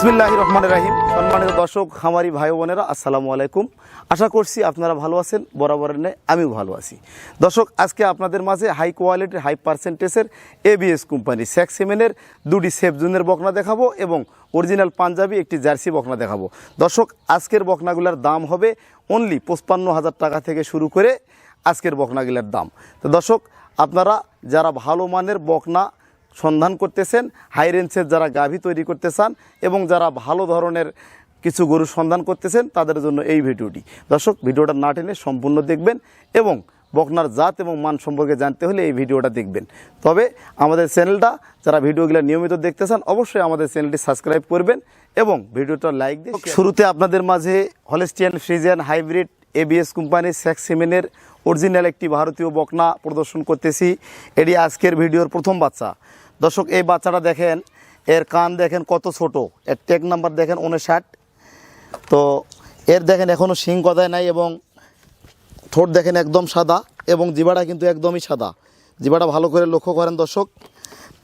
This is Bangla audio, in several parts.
বিসমিল্লাহ রহমান রাহিম। সম্মানিত দর্শক, খামারি ভাই বোনেরা, আসসালামু আলাইকুম। আশা করছি আপনারা ভালো আছেন, বরাবরের নেই আমিও ভালো আছি। দর্শক, আজকে আপনাদের মাঝে হাই কোয়ালিটির হাই পার্সেন্টেজের এবিএস কোম্পানি স্যাক্স সিমেনের দুটি সেফ জুনের বকনা দেখাবো এবং অরিজিনাল পাঞ্জাবি একটি জার্সি বকনা দেখাবো। দর্শক, আজকের বকনাগুলোর দাম হবে অনলি পঁচপান্ন হাজার টাকা থেকে শুরু করে আজকের বকনাগুলোর দাম। তো দর্শক, আপনারা যারা ভালো মানের বকনা সন্ধান করতেছেন হাই রেঞ্জের যারা গাভী তৈরি করতে চান এবং যারা ভালো ধরনের কিছু গরুর সন্ধান করতেছেন, তাদের জন্য এই ভিডিওটি। দর্শক, ভিডিওটা না টেনে সম্পূর্ণ দেখবেন এবং বকনার জাত এবং মান সম্পর্কে জানতে হলে এই ভিডিওটা দেখবেন। তবে আমাদের চ্যানেলটা, যারা ভিডিওগুলো নিয়মিত দেখতে চান, অবশ্যই আমাদের চ্যানেলটি সাবস্ক্রাইব করবেন এবং ভিডিওটা লাইক দিয়ে শুরুতে আপনাদের মাঝে হলেস্টিয়ান ফ্রিজিয়ান হাইব্রিড এবিএস কোম্পানির স্যাক্স সিমেনের অরিজিনাল একটি ভারতীয় বকনা প্রদর্শন করতেছি। এটি আজকের ভিডিওর প্রথম বাচ্চা। দর্শক, এই বাচ্চাটা দেখেন, এর কান দেখেন কত ছোট, এর টেক নাম্বার দেখেন উনষাট তো এর দেখেন এখনও শিং কথায় নাই এবং ঠোঁট দেখেন একদম সাদা এবং জিবাটা কিন্তু একদমই সাদা। জিবাটা ভালো করে লক্ষ্য করেন দর্শক।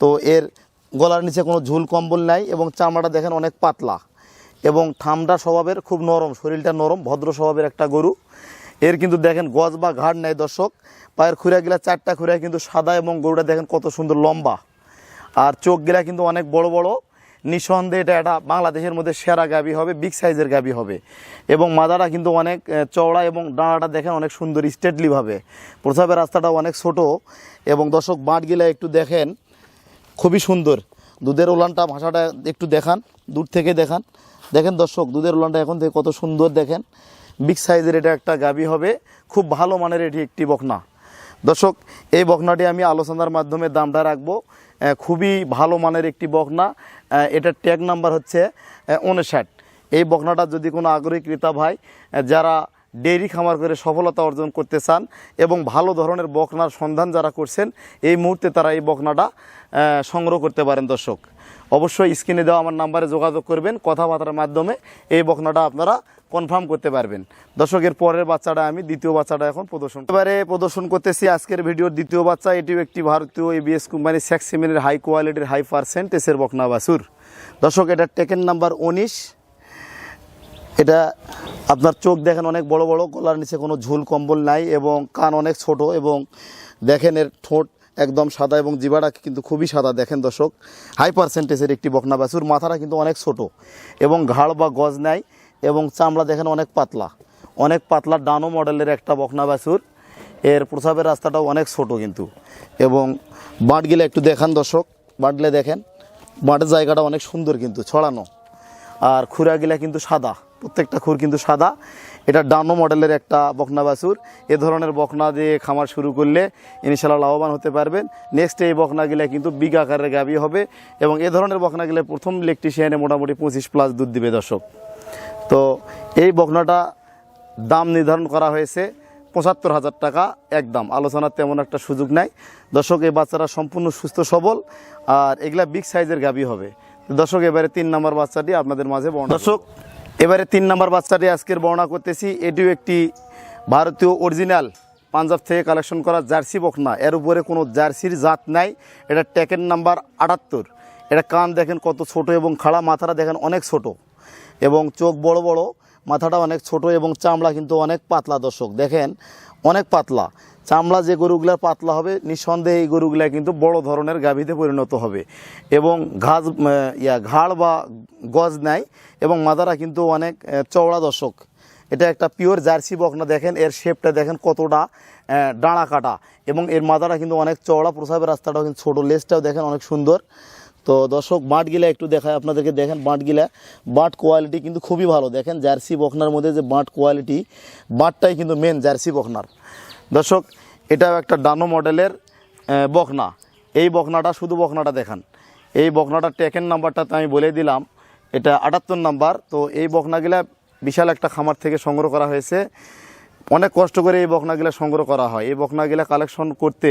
তো এর গলার নিচে কোনো ঝুল, কম্বল নাই এবং চামড়াটা দেখেন অনেক পাতলা। এবং ঠান্ডা স্বভাবের, খুব নরম, শরীরটা নরম, ভদ্র স্বভাবের একটা গরু। এর কিন্তু দেখেন গজ বা ঘাড় নেয় দর্শক। পায়ের খুঁড়া খুঁড়াগুলা চারটা খুঁড়া কিন্তু সাদা এবং গরুটা দেখেন কত সুন্দর লম্বা। আর চোখ চোখগুলা কিন্তু অনেক বড় বড়। নিঃসন্দেহে এটা একটা বাংলাদেশের মধ্যে সেরা গাবি হবে, বিগ সাইজের গাবি হবে। এবং মাদাটা কিন্তু অনেক চওড়া এবং ডাঁড়াটা দেখেন অনেক সুন্দর স্টেটলিভাবে প্রসাবের রাস্তাটা অনেক ছোট এবং দর্শক বাঁটগুলা একটু দেখেন, খুবই সুন্দর। দুধের উলানটা ভাষাটা একটু দেখান, দূর থেকে দেখান। দেখেন দর্শক, দুধের উলানটা এখন থেকে কত সুন্দর দেখেন। বিগ সাইজের এটা একটা গাবি হবে। খুব ভালো মানের এটি একটি বকনা। দর্শক, এই বকনাটি আমি আলোচনার মাধ্যমে দামটা রাখব। খুবই ভালো মানের একটি বকনা। এটার ট্যাগ নাম্বার হচ্ছে উনষাট এই বকনাটা যদি কোনো আগ্রহী ক্রেতা ভাই যারা ডেইরি খামার করে সফলতা অর্জন করতে চান এবং ভালো ধরনের বকনার সন্ধান যারা করছেন, এই মুহূর্তে তারা এই বকনাটা সংগ্রহ করতে পারেন দর্শক। অবশ্যই স্ক্রিনে দেওয়া আমার নাম্বারে যোগাযোগ করবেন, কথাবার্তার মাধ্যমে এই বকনাটা আপনারা কনফার্ম করতে পারবেন। দর্শকের পরের বাচ্চাটা আমি, দ্বিতীয় বাচ্চাটা এখন প্রদর্শন এবারে প্রদর্শন করতেছি আজকের ভিডিওর দ্বিতীয় বাচ্চা, এটিও একটি ভারতীয় এবিএস কোম্পানি স্যাক্সিমেনের হাই কোয়ালিটির হাই পার্সেন্টেজের বকনা বাসুর দর্শক, এটা টেকেন নাম্বার উনিশ। এটা আপনার চোখ দেখেন, অনেক বড় বড়, গলার নিচে কোনো ঝুল, কম্বল নাই এবং কান অনেক ছোট এবং দেখেন এর ঠোঁট একদম সাদা এবং জিবাটা কিন্তু খুবই সাদা, দেখেন দর্শক। হাই পার্সেন্টেজের একটি বকনা বাছুর, মাথাটা কিন্তু অনেক ছোট এবং ঘাড় বা গজ নেয় এবং চামড়া দেখেন অনেক পাতলা। অনেক পাতলা ডানো মডেলের একটা বকনা বাছুর। এর প্রসাবের রাস্তাটাও অনেক ছোট কিন্তু। এবং বাঁটগুলো একটু দেখান দর্শক বাঁটলে দেখেন, বাঁটের জায়গাটা অনেক সুন্দর কিন্তু, ছড়ানো। আর খুরাগুলা কিন্তু সাদা, প্রত্যেকটা খুর কিন্তু সাদা। এটা ডানো মডেলের একটা বকনা বাছুর। এ ধরনের বকনা দিয়ে খামার শুরু করলে ইনশাল্লাহ লাভবান হতে পারবেন। নেক্সট এই বকনাগুলা কিন্তু বিগ আকারের গাবি হবে এবং এ ধরনের বকনাগুলো প্রথম ইলেকট্রিশিয়ানে মোটামুটি পঁচিশ প্লাস দুধ দিবে দর্শক। তো এই বকনাটা দাম নির্ধারণ করা হয়েছে পঁচাত্তর হাজার টাকা একদম। আলোচনার তেমন একটা সুযোগ নাই। দর্শক এই বাচ্চারা সম্পূর্ণ সুস্থ সবল আর এগুলা বিগ সাইজের গাবি হবে। দর্শক এবারে তিন নম্বর বাচ্চাটি আপনাদের মাঝে দর্শক এবারে তিন নম্বর বাচ্চাটি আজকের বর্ণনা করতেছি। এটিও একটি ভারতীয় অরিজিনাল পাঞ্জাব থেকে কালেকশন করা জার্সি বকনা। এর উপরে কোনো জার্সির জাত নাই। এটা ট্যাকের নাম্বার আটাত্তর। এটা কান দেখেন কত ছোট এবং খাড়া, মাথাটা দেখেন অনেক ছোট এবং চোখ বড় বড়, মাথাটা অনেক ছোট এবং চামড়া কিন্তু অনেক পাতলা দর্শক। দেখেন, অনেক পাতলা। চামড়া যে গরুগুলার পাতলা হবে, নিঃসন্দেহে এই গরুগুলা কিন্তু বড় ধরনের গাভীতে পরিণত হবে। এবং ঘাস ইয়া, ঘাড় বা গজ নাই এবং মাথাটা কিন্তু অনেক চওড়া দর্শক। এটা একটা পিওর জার্সি বকনা দেখেন, এর শেপটা দেখেন কতটা ডাঁড়া কাটা। এবং এর মাথাটা কিন্তু অনেক চওড়া প্রসাবের রাস্তাটাও কিন্তু ছোটো লেজটাও দেখেন অনেক সুন্দর। তো দর্শক, বাঁটগিলা একটু দেখায় আপনাদেরকে দেখেন বাঁটগিলা। বাঁট কোয়ালিটি কিন্তু খুবই ভালো। দেখেন জার্সি বকনার মধ্যে যে বাঁট কোয়ালিটি, বাঁটটাই কিন্তু মেন জার্সি বকনার। দর্শক, এটাও একটা ডানো মডেলের বকনা। এই বকনাটা শুধু বকনাটা দেখান। এই বকনাটা টেকেন নাম্বারটা তো আমি বলে দিলাম, এটা আটাত্তর নাম্বার। তো এই বকনাগুলা বিশাল একটা খামার থেকে সংগ্রহ করা হয়েছে। অনেক কষ্ট করে এই বকনাগুলা সংগ্রহ করা হয়। এই বকনাগুলা কালেকশন করতে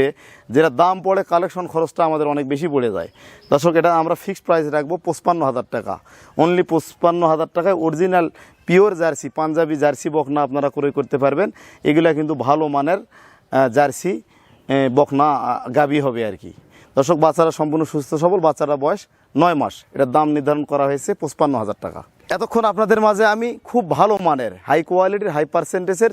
যেটা দাম পড়ে কালেকশন খরচটা আমাদের অনেক বেশি পড়ে যায়। দর্শক, এটা আমরা ফিক্সড প্রাইস রাখব পঁচপান্ন হাজার টাকা। অনলি পঁচপান্ন হাজার টাকায় original pure jersey Punjabi jersey বকনা আপনারা ক্রয় করতে পারবেন। এগুলা কিন্তু ভালো মানের জার্সি বকনা গাবি হবে আর কি। দর্শক, বাচ্চারা সম্পূর্ণ সুস্থ, সবল, বাচ্চারা বয়স নয় মাস। এটার দাম নির্ধারণ করা হয়েছে পঁচপান্ন হাজার টাকা। এতক্ষণ আপনাদের মাঝে আমি খুব ভালো মানের হাই কোয়ালিটির হাই পার্সেন্টেজের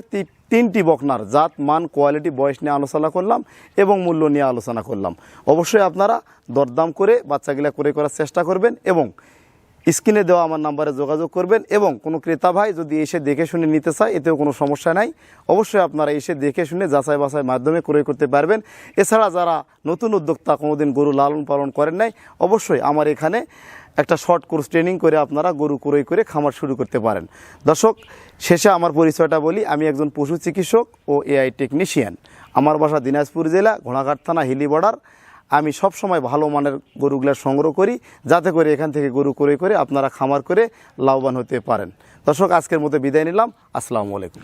তিনটি বকনার, জাত, মান কোয়ালিটি বয়স নিয়ে আলোচনা করলাম এবং মূল্য নিয়ে আলোচনা করলাম। অবশ্যই আপনারা দরদাম করে বাচ্চাগুলা করে করার চেষ্টা করবেন এবং স্ক্রিনে দেওয়া আমার নাম্বারে যোগাযোগ করবেন এবং কোনো ক্রেতা ভাই যদি এসে দেখে শুনে নিতে চায়, এতেও কোনো সমস্যা নাই। অবশ্যই আপনারা এসে দেখে শুনে যাচাই বাছাই মাধ্যমে ক্রয় করতে পারবেন। এছাড়া যারা নতুন উদ্যোক্তা কোনোদিন গরু লালন পালন করেন নাই, অবশ্যই আমার এখানে একটা শর্ট কোর্স ট্রেনিং করে আপনারা গরু ক্রয় করে খামার শুরু করতে পারেন। দর্শক, শেষে আমার পরিচয়টা বলি। আমি একজন পশু চিকিৎসক ও এআই টেকনিশিয়ান। আমার বাসা দিনাজপুর জেলা, ঘোড়াঘাট থানা, হিলি বর্ডার। আমি সব সময় ভালো মানের গরুগুলা সংগ্রহ করি, যাতে করে এখান থেকে গরু করে করে আপনারা খামার করে লাভবান হতে পারেন। দর্শক, আজকের মতো বিদায় নিলাম। আসসালামু আলাইকুম।